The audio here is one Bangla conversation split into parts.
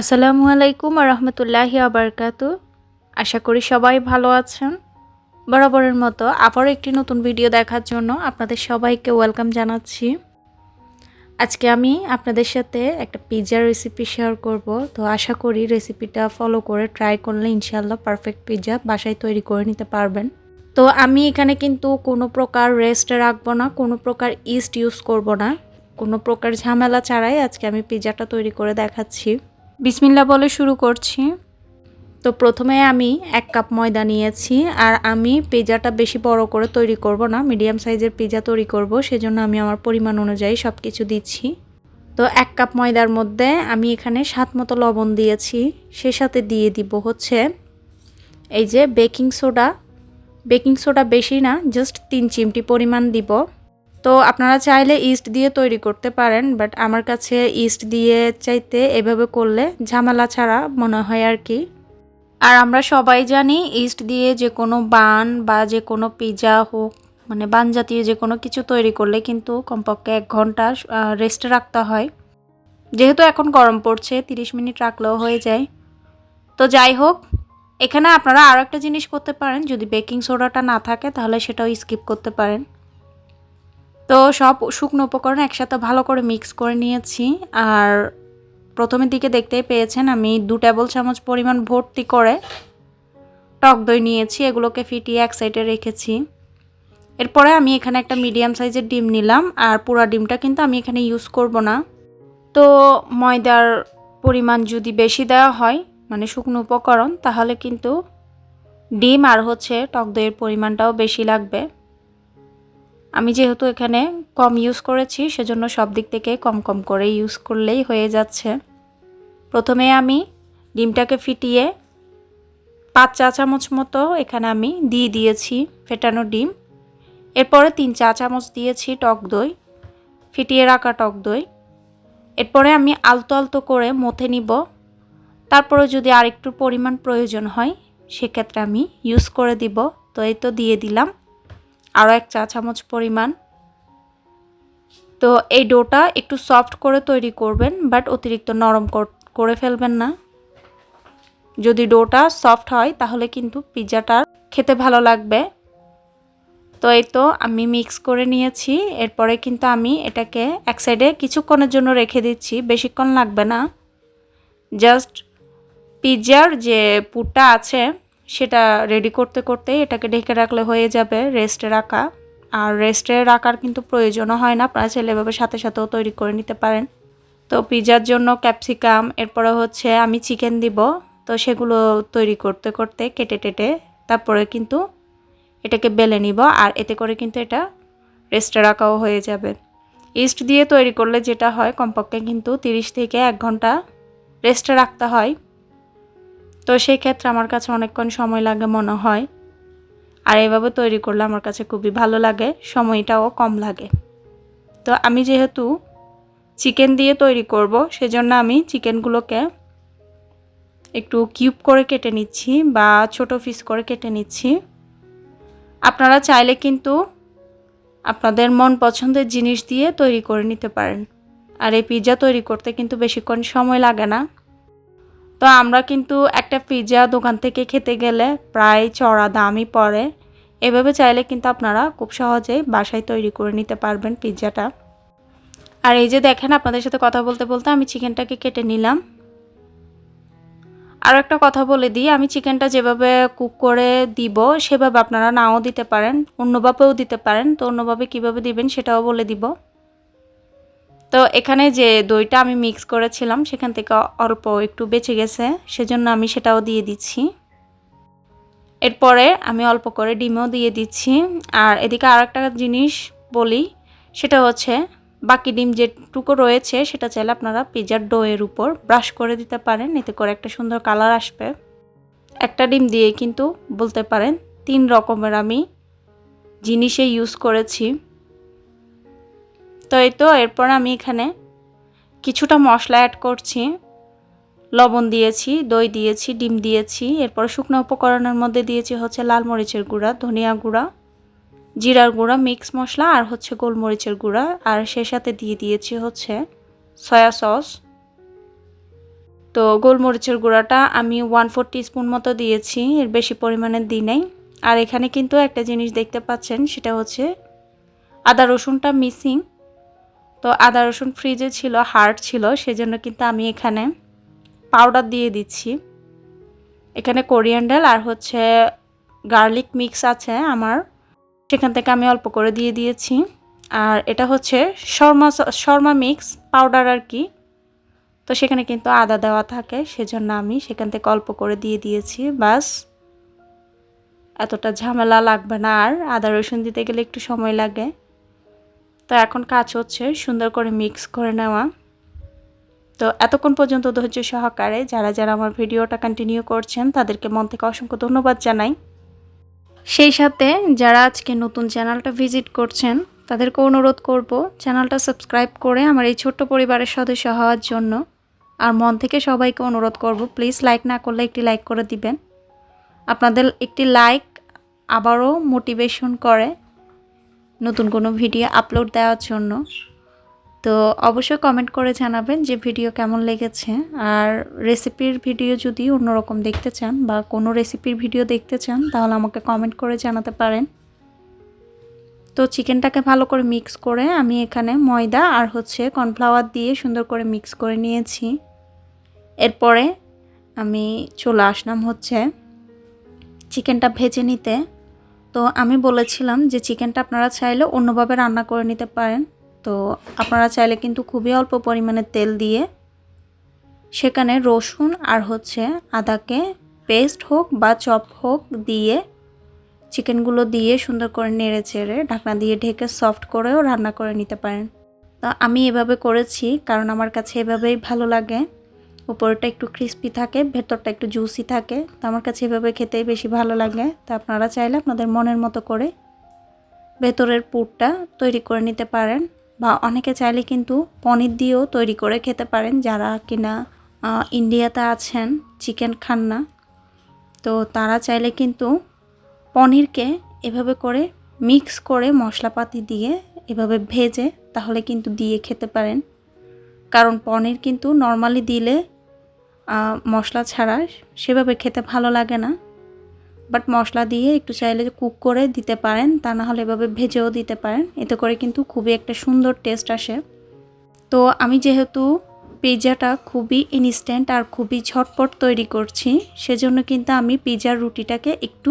আসসালামু আলাইকুম রহমতুল্লাহি আবরকাত আশা করি সবাই ভালো আছেন। বরাবরের মতো আবারও একটি নতুন ভিডিও দেখার জন্য আপনাদের সবাইকে ওয়েলকাম জানাচ্ছি। আজকে আমি আপনাদের সাথে একটা পিৎজার রেসিপি শেয়ার করব। তো আশা করি রেসিপিটা ফলো করে ট্রাই করলে ইনশাল্লাহ পারফেক্ট পিৎজা বাসায় তৈরি করে নিতে পারবেন। তো আমি এখানে কিন্তু কোনো প্রকার রেস্ট রাখব না, কোনো প্রকার ইস্ট ইউজ করব না। কোনো প্রকার ঝামেলা ছাড়াই আজকে আমি পিৎজাটা তৈরি করে দেখাচ্ছি। বিসমিল্লা বলে শুরু করছি। তো প্রথমে আমি এক কাপ ময়দা নিয়েছি, আর আমি পিৎজাটা বেশি বড় করে তৈরি করব না, মিডিয়াম সাইজের পিৎজা তৈরি করব, সেজন্য আমি আমার পরিমাণ অনুযায়ী সব কিছু দিচ্ছি। তো এক কাপ ময়দার মধ্যে আমি এখানে সাত মতো লবণ দিয়েছি, সে সাথে দিয়ে দিব হচ্ছে এই যে বেকিং সোডা। বেকিং সোডা বেশি না, জাস্ট তিন চিমটি পরিমাণ দিব। তো আপনারা চাইলে ইস্ট দিয়ে তৈরি করতে পারেন বাট আমার কাছে ইস্ট দিয়ে চাইতে এভাবে করলে ঝামেলা ছাড়া মনে হয় আর কি। আর আমরা সবাই জানি ইস্ট দিয়ে যে কোনো বান বা যে কোনো পিৎজা হোক মানে বান জাতীয় যে কোনো কিছু তৈরি করলে কিন্তু কমপক্ষে এক ঘণ্টা রেস্টে রাখতে হয়। যেহেতু এখন গরম পড়ছে 30 মিনিট রাখলেও হয়ে যায়। তো যাই হোক, এখানে আপনারা আরও একটা জিনিস করতে পারেন, যদি বেকিং সোডাটা না থাকে তাহলে সেটাও স্কিপ করতে পারেন। তো সব শুকনো উপকরণ একসাথে ভালো করে মিক্স করে নিয়েছি। আর প্রথমের দিকে দেখতেই পেয়েছেন আমি দু টেবিল চামচ পরিমাণ ভর্তি করে টক দই নিয়েছি, এগুলোকে ফিটিয়ে এক সাইডে রেখেছি। এরপরে আমি এখানে একটা মিডিয়াম সাইজের ডিম নিলাম, আর পুরা ডিমটা কিন্তু আমি এখানে ইউজ করব না। তো ময়দার পরিমাণ যদি বেশি দেওয়া হয় মানে শুকনো উপকরণ, তাহলে কিন্তু ডিম আর হচ্ছে টক দইয়ের পরিমাণটাও বেশি লাগবে। আমি যেহেতু এখানে কম ইউজ করেছি, সেজন্য সব দিক থেকে কম কম করে ইউজ করলেই হয়ে যাচ্ছে। প্রথমে আমি ডিমটাকে ফিটিয়ে পাঁচ চা চামচ মতো এখানে আমি দিয়ে দিয়েছি ফেটানো ডিম। এরপরে তিন চা চামচ দিয়েছি টক দই, ফিটিয়ে রাখা টক দই। এরপরে আমি আলতো আলতো করে মথে নিব। তারপরে যদি আরেকটু পরিমাণ প্রয়োজন হয়, সেক্ষেত্রে আমি ইউজ করে দিব। তো এই তো দিয়ে দিলাম। আরও এক চা চামচ পরিমাণ। তো এই ডোটা একটু সফট করে তৈরি করবেন বাট অতিরিক্ত নরম করে ফেলবেন না। যদি ডোটা সফট হয়, তাহলে কিন্তু পিৎজাটার খেতে ভালো লাগবে। তো এই তো আমি মিক্স করে নিয়েছি। এরপরে কিন্তু আমি এটাকে এক সাইডে কিছুক্ষণের জন্য রেখে দিচ্ছি। বেশিক্ষণ লাগবে না। জাস্ট পিৎজার যে পুরটা আছে সেটা রেডি করতে করতে এটাকে ঢেকে রাখলে হয়ে যাবে রেস্টে রাখা। আর রেস্টে রাখার কিন্তু প্রয়োজনও হয় না, আপনারা ছেলেভাবে সাথে সাথেও তৈরি করে নিতে পারেন। তো পিজার জন্য ক্যাপসিকাম, এরপরে হচ্ছে আমি চিকেন দিব। তো সেগুলো তৈরি করতে করতে কেটে টেটে তারপরে কিন্তু এটাকে বেলে নিব আর এতে করে কিন্তু এটা রেস্টে রাখাও হয়ে যাবে। ইস্ট দিয়ে তৈরি করলে যেটা হয়, কমপক্ষে কিন্তু 30 থেকে এক ঘণ্টা রেস্টে রাখতে হয়। তো সেই ক্ষেত্রে আমার কাছে অনেকক্ষণ সময় লাগে মনে হয়। আর এভাবে তৈরি করলে আমার কাছে খুবই ভালো লাগে, সময়টাও কম লাগে। তো আমি যেহেতু চিকেন দিয়ে তৈরি করব, সেজন্য আমি চিকেনগুলোকে একটু কিউব করে কেটে নিচ্ছি বা ছোট পিস করে কেটে নিচ্ছি। আপনারা চাইলে কিন্তু আপনাদের মন পছন্দের জিনিস দিয়ে তৈরি করে নিতে পারেন। আর এই পিৎজা তৈরি করতে কিন্তু বেশিক্ষণ সময় লাগে না। তো আমরা কিন্তু একটা পিৎজা দোকান থেকে খেতে গেলে প্রায় চড়া দামই পড়ে। এভাবে চাইলে কিন্তু আপনারা খুব সহজেই বাসায় তৈরি করে নিতে পারবেন পিৎজাটা আর এই যে দেখেন, আপনাদের সাথে কথা বলতে বলতে আমি চিকেনটাকে কেটে নিলাম। আর একটা কথা বলে দিই, আমি চিকেনটা যেভাবে কুক করে দিব সেভাবে আপনারা নাও দিতে পারেন, অন্যভাবেও দিতে পারেন। তো অন্যভাবে কীভাবে দিবেন সেটাও বলে দিব। তো এখানে যে দইটা আমি মিক্স করেছিলাম, সেখান থেকে অল্প একটু বেঁচে গেছে, সেজন্য আমি সেটাও দিয়ে দিচ্ছি। এরপরে আমি অল্প করে ডিমও দিয়ে দিচ্ছি। আর এদিকে আর একটা জিনিস বলি, সেটা হচ্ছে বাকি ডিম যেটুকু রয়েছে, সেটা চাইলে আপনারা পিজার ডোয়ের উপর ব্রাশ করে দিতে পারেন, এতে করে একটা সুন্দর কালার আসবে। একটা ডিম দিয়ে কিন্তু বলতে পারেন, তিন রকমের আমি জিনিসে ইউজ করেছি। তো এই তো এরপর আমি এখানে কিছুটা মশলা অ্যাড করছি। লবণ দিয়েছি, দই দিয়েছি, ডিম দিয়েছি, এরপর শুকনো উপকরণের মধ্যে দিয়েছি হচ্ছে লাল মরিচের গুঁড়া, ধনিয়া গুঁড়া, জিরার গুঁড়া মিক্স মশলা আর হচ্ছে গোলমরিচের গুঁড়া, আর সে সাথে দিয়ে দিয়েছি হচ্ছে সয়া সস তো গোলমরিচের গুঁড়াটা আমি ওয়ান ফোর স্পুন মতো দিয়েছি, এর বেশি পরিমাণে দিই নাই। আর এখানে কিন্তু একটা জিনিস দেখতে পাচ্ছেন, সেটা হচ্ছে আদা রসুনটা মিসিং তো আদা রসুন ফ্রিজে ছিল হার্ড ছিল, সেজন্য কিন্তু আমি এখানে পাউডার দিয়ে দিচ্ছি। এখানে কোরিয়ান্ডাল আর হচ্ছে গার্লিক মিক্স আছে আমার। সেখান থেকে আমি অল্প করে দিয়ে দিয়েছি। আর এটা হচ্ছে শর্মা শর্মা মিক্স পাউডার আর কি। তো সেখানে কিন্তু আদা দেওয়া থাকে, সেজন্য আমি সেখান থেকে অল্প করে দিয়ে দিয়েছি। বাস এতটা ঝামেলা লাগবে না আর। আদা রসুন দিতে গেলে একটু সময় লাগে। তো এখন কাজ হচ্ছে সুন্দর করে মিক্স করে নেওয়া। তো এতক্ষণ পর্যন্ত ধৈর্য সহকারে যারা যারা আমার ভিডিওটা কন্টিনিউ করছেন, তাদেরকে মন থেকে অসংখ্য ধন্যবাদ জানাই। সেই সাথে যারা আজকে নতুন চ্যানেলটা ভিজিট করছেন, তাদেরকে অনুরোধ করব চ্যানেলটা সাবস্ক্রাইব করে আমার এই ছোট্ট পরিবারের সদস্য হওয়ার জন্য। আর মন থেকে সবাইকে অনুরোধ করব প্লিজ লাইক না করলে একটি লাইক করে দিবেন। আপনাদের একটি লাইক আবারও মোটিভেশন করে। নতুন কোনো ভিডিও আপলোড দেওয়ার জন্য। তো অবশ্যই কমেন্ট করে জানাবেন যে ভিডিও কেমন লেগেছে। আর রেসিপির ভিডিও যদি অন্যরকম দেখতে চান বা কোনো রেসিপির ভিডিও দেখতে চান, তাহলে আমাকে কমেন্ট করে জানাতে পারেন। তো চিকেনটাকে ভালো করে মিক্স করে আমি এখানে ময়দা আর হচ্ছে কর্নফ্লাওয়ার দিয়ে সুন্দর করে মিক্স করে নিয়েছি। এরপরে আমি চলে আসলাম হচ্ছে চিকেনটা ভেজে নিতে। তো আমি বলেছিলাম যে চিকেনটা আপনারা চাইলে অন্যভাবে রান্না করে নিতে পারেন। তো আপনারা চাইলে কিন্তু খুবই অল্প পরিমাণে তেল দিয়ে সেখানে রসুন আর হচ্ছে আদাকে পেস্ট হোক বা চপ হোক দিয়ে চিকেনগুলো দিয়ে সুন্দর করে নেড়ে চেড়ে ঢাকনা দিয়ে ঢেকে সফট করেও রান্না করে নিতে পারেন। তো আমি এভাবে করেছি কারণ আমার কাছে এভাবেই ভালো লাগে। উপরটা একটু ক্রিস্পি থাকে, ভেতরটা একটু জুসি থাকে। তো আমার কাছে এভাবে খেতেই বেশি ভালো লাগে। তো আপনারা চাইলে আপনাদের মনের মতো করে ভেতরের পুরটা তৈরি করে নিতে পারেন। বা অনেকে চাইলে কিন্তু পনির দিয়েও তৈরি করে খেতে পারেন। যারা কিনা ইন্ডিয়াতে আছেন, চিকেন খান না। তো তারা চাইলে কিন্তু পনিরকে এভাবে করে মিক্স করে মশলাপাতি দিয়ে এভাবে ভেজে তাহলে কিন্তু দিয়ে খেতে পারেন। কারণ পনির কিন্তু নর্মালি দিলে মশলা ছাড়া সেভাবে খেতে ভালো লাগে না। বাট মশলা দিয়ে একটু চাইলে কুক করে দিতে পারেন, তা না হলে এভাবে ভেজেও দিতে পারেন। এতে করে কিন্তু খুবই একটা সুন্দর টেস্ট আসে। তো আমি যেহেতু পিৎজাটা খুবই ইনস্ট্যান্ট আর খুবই ঝটপট তৈরি করছি, সেজন্য কিন্তু আমি পিৎজার রুটিটাকে একটু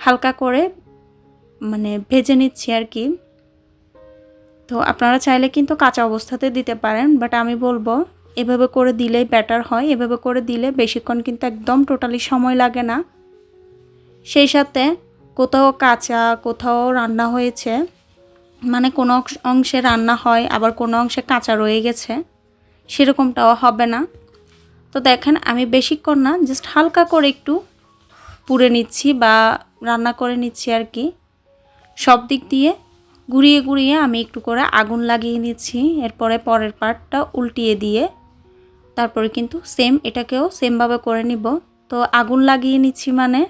হালকা করে মানে ভেজে নিচ্ছি আর কি। তো আপনারা চাইলে কিন্তু কাঁচা অবস্থাতে দিতে পারেন বাট আমি বলব এভাবে করে দিলেই ব্যাটার হয়, এভাবে করে দিলে বেশিক্ষণ কিন্তু একদম টোটালি সময় লাগে না। সেই সাথে কোথাও কাঁচা, কোথাও রান্না হয়েছে মানে কোনো অংশে রান্না হয়, আবার কোনো অংশে কাঁচা রয়ে গেছে, সেরকমটাও হবে না। তো দেখেন, আমি বেশিক্ষণ না জাস্ট হালকা করে একটু পুড়ে নিচ্ছি বা রান্না করে নিচ্ছি আর কি। সব দিক দিয়ে ঘুরিয়ে ঘুরিয়ে আমি একটু করে আগুন লাগিয়ে নিচ্ছি, এরপরে পরের পার্টটা উল্টিয়ে দিয়ে তারপরে কিন্তু সেম এটাকেও সেমভাবে করে নিব। তো আগুন লাগিয়ে নিচ্ছি মানে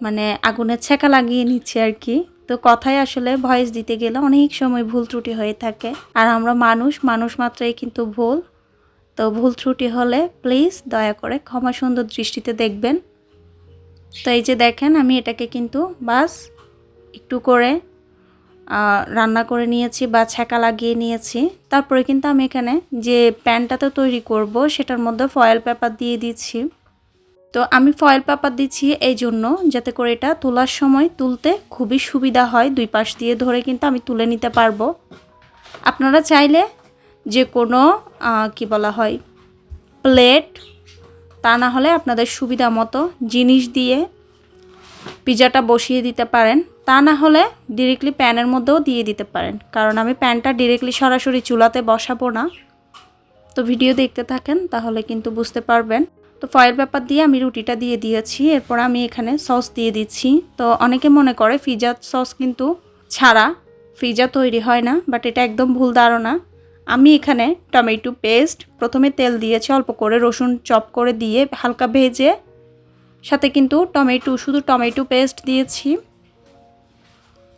মানে আগুনের ছেঁকা লাগিয়ে নিচ্ছি আর কি। তো কথায় আসলে ভয়েস দিতে গেলে অনেক সময় ভুল ত্রুটি হয়ে থাকে। আর আমরা মানুষ মানুষ মাত্রাই কিন্তু ভুল। তো ভুল ত্রুটি হলে প্লিজ দয়া করে ক্ষমা সুন্দর দৃষ্টিতে দেখবেন। তো এই যে দেখেন, আমি এটাকে কিন্তু বাস একটু করে রান্না করে নিয়েছি বা ছ্যাঁকা লাগিয়ে নিয়েছি। তারপরে কিন্তু আমি এখানে যে প্যানটাতে তৈরি করব, সেটার মধ্যে ফয়েল পেপার দিয়ে দিচ্ছি। তো আমি ফয়েল পেপার দিচ্ছি এই জন্য, যাতে করে এটা তোলার সময় তুলতে খুবই সুবিধা হয়। দুই পাশ দিয়ে ধরে কিন্তু আমি তুলে নিতে পারব। আপনারা চাইলে যে কোনো কি বলা হয় প্লেট তা না হলে আপনাদের সুবিধা মতো জিনিস দিয়ে পিজাটা বসিয়ে দিতে পারেন। তা না হলে ডিরেক্টলি প্যানের মধ্যেও দিয়ে দিতে পারেন। কারণ আমি প্যানটা ডিরেক্টলি সরাসরি চুলাতে বসাবো না। তো ভিডিও দেখতে থাকেন, তাহলে কিন্তু বুঝতে পারবেন। তো ফয়েল পেপার দিয়ে আমি রুটিটা দিয়ে দিয়েছি, এরপর আমি এখানে সস দিয়ে দিচ্ছি। তো অনেকে মনে করে ফিজা সস কিন্তু ছাড়া ফিজা তৈরি হয় না বাট এটা একদম ভুল ধারণা। আমি এখানে টমেটো পেস্ট প্রথমে তেল দিয়েছি, অল্প করে রসুন চপ করে দিয়ে হালকা ভেজে, সাথে কিন্তু টমেটো, শুধু টমেটো পেস্ট দিয়েছি।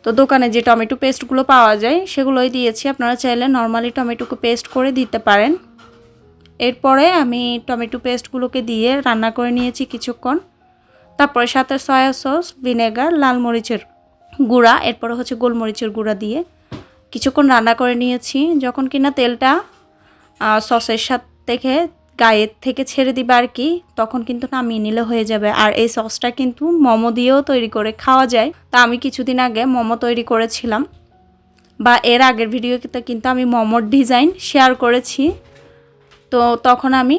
তো দোকানে যে টমেটো পেস্টগুলো পাওয়া যায়, সেগুলোই দিয়েছি। আপনারা চাইলে নর্মালি টমেটোকে পেস্ট করে দিতে পারেন। এরপরে আমি টমেটো পেস্টগুলোকে দিয়ে রান্না করে নিয়েছি কিছুক্ষণ। তারপরে সাথে সয়া সস, ভিনেগার, লাল মরিচের গুঁড়া, এরপরে হচ্ছে গোলমরিচের গুঁড়া দিয়ে কিছুক্ষণ রান্না করে নিয়েছি। যখন কিনা তেলটা সসের সাথে থেকে গায়ের থেকে ছেড়ে দিবে আর কি, তখন কিন্তু নামিয়ে নিলে হয়ে যাবে। আর এই সসটা কিন্তু মোমো দিয়েও তৈরি করে খাওয়া যায়। তা আমি কিছুদিন আগে মোমো তৈরি করেছিলাম। বা এর আগের ভিডিওতে কিন্তু আমি মোমোর ডিজাইন শেয়ার করেছি। তো তখন আমি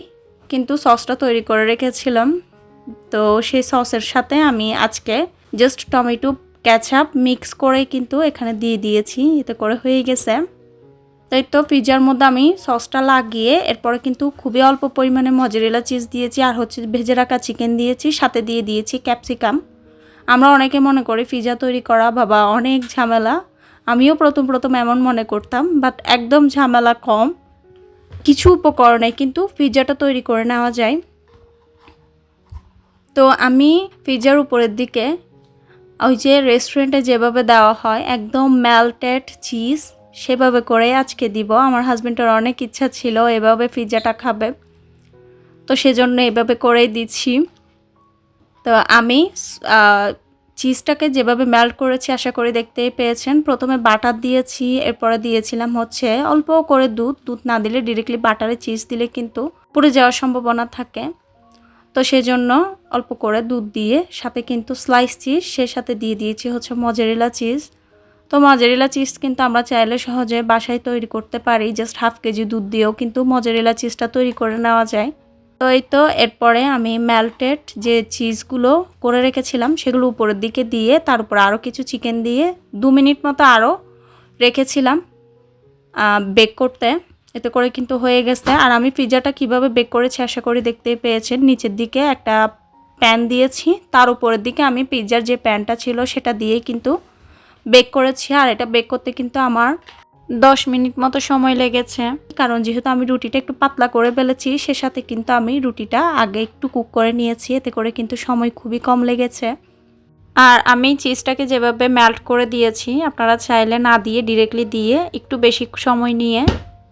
কিন্তু সসটা তৈরি করে রেখেছিলাম। তো সেই সসের সাথে আমি আজকে জাস্ট টমেটো ক্যাচআপ মিক্স করে কিন্তু এখানে দিয়ে দিয়েছি। এতে করে হয়ে গেছে। তাই তো পিজার মধ্যে আমি সসটা লাগিয়ে এরপরে কিন্তু খুবই অল্প পরিমাণে মজেরেলা চিজ দিয়েছি আর হচ্ছে ভেজে রাখা চিকেন দিয়েছি, সাথে দিয়ে দিয়েছি ক্যাপসিকাম আমরা অনেকে মনে করি পিজা তৈরি করা বাবা অনেক ঝামেলা। আমিও প্রথম প্রথম এমন মনে করতাম বাট একদম ঝামেলা কম। কিছু উপকরণে কিন্তু পিজাটা তৈরি করে নেওয়া যায়। তো আমি পিজার উপরের দিকে ওই যে রেস্টুরেন্টে যেভাবে দেওয়া হয়, একদম মেল্টেড চিজ সেভাবে করে আজকে দিব। আমার হাজব্যান্ডের অনেক ইচ্ছা ছিল, এভাবে পিৎজাটা খাবে। তো সেজন্য এভাবে করেই দিচ্ছি। তো আমি চিজটাকে যেভাবে মেল্ট করেছি, আশা করি দেখতেই পেয়েছেন। প্রথমে বাটার দিয়েছি, এরপরে দিয়েছিলাম হচ্ছে অল্প করে দুধ। দুধ না দিলে ডিরেক্টলি বাটারে চিজ দিলে কিন্তু পুড়ে যাওয়ার সম্ভাবনা থাকে। তো সেজন্য অল্প করে দুধ দিয়ে, সাথে কিন্তু স্লাইস চিজ সে সাথে দিয়ে দিয়েছি হচ্ছে মজারেলা চিজ তো মজারেলা চিজ কিন্তু আমরা চাইলে সহজে বাসায় তৈরি করতে পারি। জাস্ট হাফ কেজি দুধ দিয়েও কিন্তু মজারেলা চিজটা তৈরি করে নেওয়া যায়। তো এই তো এরপরে আমি ম্যালটেড যে চিজগুলো করে রেখেছিলাম, সেগুলো উপরের দিকে দিয়ে, তার উপর আরও কিছু চিকেন দিয়ে দু মিনিট মতো আরও রেখেছিলাম বেক করতে। এতে করে কিন্তু হয়ে গেছে। আর আমি পিৎজাটা কীভাবে বেক করেছি আশা করি দেখতেই পেয়েছেন। নিচের দিকে একটা প্যান দিয়েছি। তার উপরের দিকে আমি পিৎজার যে প্যানটা ছিল, সেটা দিয়ে কিন্তু বেক করেছি আর এটা বেক করতে কিন্তু আমার দশ মিনিট মতো সময় লেগেছে। কারণ যেহেতু আমি রুটিটা একটু পাতলা করে ফেলেছি, সে সাথে কিন্তু আমি রুটিটা আগে একটু কুক করে নিয়েছি, এতে করে কিন্তু সময় খুবই কম লেগেছে। আর আমি চিজটাকে যেভাবে মেল্ট করে দিয়েছি, আপনারা চাইলে না দিয়ে ডিরেক্টলি দিয়ে একটু বেশি সময় নিয়ে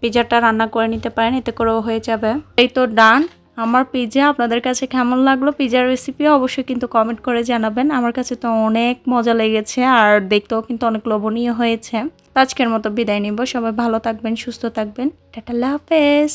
পিজাটা রান্না করে নিতে পারেন, এতে করেও হয়ে যাবে। এই তো ডান আমার পিজা আপনাদের কাছে কেমন লাগল পিজার রেসিপি অবশ্যই কিন্তু কমেন্ট করে জানাবেন। আমার কাছে তো অনেক মজা লেগেছে আর দেখতেও কিন্তু অনেক লোভনীয় হয়েছে। আজকের মতো বিদায় নিব। সবাই ভালো থাকবেন, সুস্থ থাকবেন। টাটা হাফেজ।